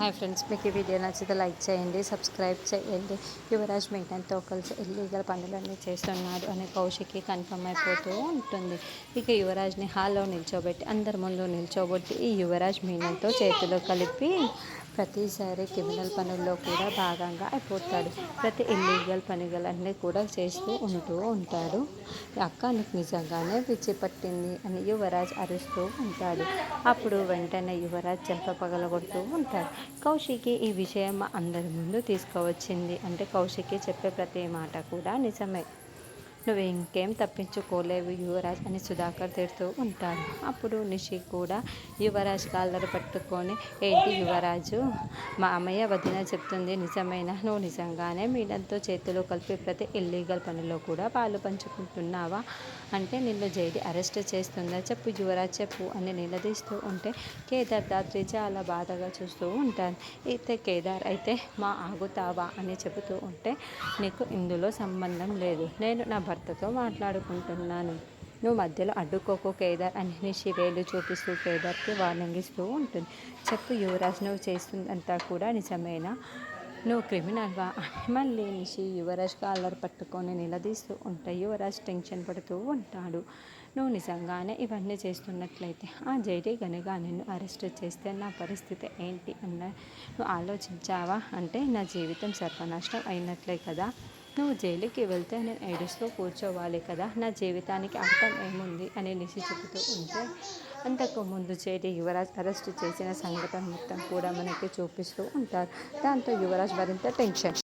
Hi friends మీకు ఈ video నచ్చితే లైక్ చేయండి సబ్స్క్రైబ్ చేయండి. యువరాజ్ మీనన్తో కలిసి ఇల్లీగల్ పనులన్నీ చేస్తున్నాడు అనే కౌశికి కన్ఫర్మ్ అయిపోతూ ఉంటుంది. ఇక యువరాజ్ని హాల్లో నిల్చోబెట్టి అందరి ముందు నిల్చోబెట్టి ఈ యువరాజ్ మీనంతో చేతులు కలిపి ప్రతిసారి క్రిమినల్ పనుల్లో కూడా భాగంగా అయిపోతాడు. ప్రతి ఇల్లీగల్ పనులన్నీ కూడా చేస్తూ ఉంటూ ఉంటాడు. అక్క నీకు నిజంగానే పిచ్చి పట్టింది అని యువరాజ్ అరుస్తూ ఉంటాడు. అప్పుడు వెంటనే యువరాజ్ చెంప పగలగొడుతూ ఉంటాడు. కౌశికి ఈ విషయం అందరి ముందు తీసుకువచ్చింది అంటే కౌశికి చెప్పే ప్రతి మాట కూడా నిజమే. నువ్వు ఇంకేం తప్పించుకోలేవు యువరాజ్ అని సుధాకర్ తిడుతూ ఉంటాడు అప్పుడు నిషి కూడా యువరాజ్ కాలర్ పట్టుకొని ఏంటి యువరాజు మా అమ్మయ్య వదిన చెప్తుంది నిజమైన? నువ్వు నిజంగానే మీడంతో చేతిలో కలిపి ప్రతి ఇల్లీగల్ పనిలో కూడా పాలు పంచుకుంటున్నావా? అంటే నిన్ను జైలు అరెస్ట్ చేస్తుందా? చెప్పు యువరాజ్ చెప్పు అని నిలదీస్తూ ఉంటే కేదార్ దాత్రి చాలా బాధగా చూస్తూ ఉంటాను అయితే కేదార్ అయితే మా ఆగుతావా? అని చెబుతూ ఉంటే నీకు ఇందులో సంబంధం లేదు. నేను నా భర్తతో మాట్లాడుకుంటున్నాను. నువ్వు మధ్యలో అడ్డుకోకు కేదార్ అని నిషి చూపిస్తూ కేదార్కి వార్నింగ్ ఇస్తూ ఉంటుంది. చెప్పు యువరాజ్ నువ్వు చేస్తుందంతా కూడా నిజమేనా? నువ్వు క్రిమినల్వా అని మళ్ళీ నిషి యువరాజ్ కాలర్ పట్టుకొని నిలదీస్తూ ఉంటే యువరాజ్ టెన్షన్ పడుతూ ఉంటాడు. నువ్వు నిజంగానే ఇవన్నీ చేస్తున్నట్లయితే ఆ జైడీ గనిగా నిన్ను అరెస్ట్ చేస్తే నా పరిస్థితి ఏంటి అన్న నువ్వు ఆలోచించావా? అంటే నా జీవితం సర్వనాశనం అయినట్లే కదా. నువ్వు జైలుకి వెళ్తే నేను ఏడుస్తూ కూర్చోవాలి కదా. నా జీవితానికి అర్థం ఏముంది అని నిసి చెబుతూ ఉంటే అంతకు ముందు చేరి యువరాజ్ అరెస్టు చేసిన సంఘటన మొత్తం కూడా మనకి చూపిస్తూ ఉంటారు. దాంతో యువరాజ్ మరింత టెన్షన్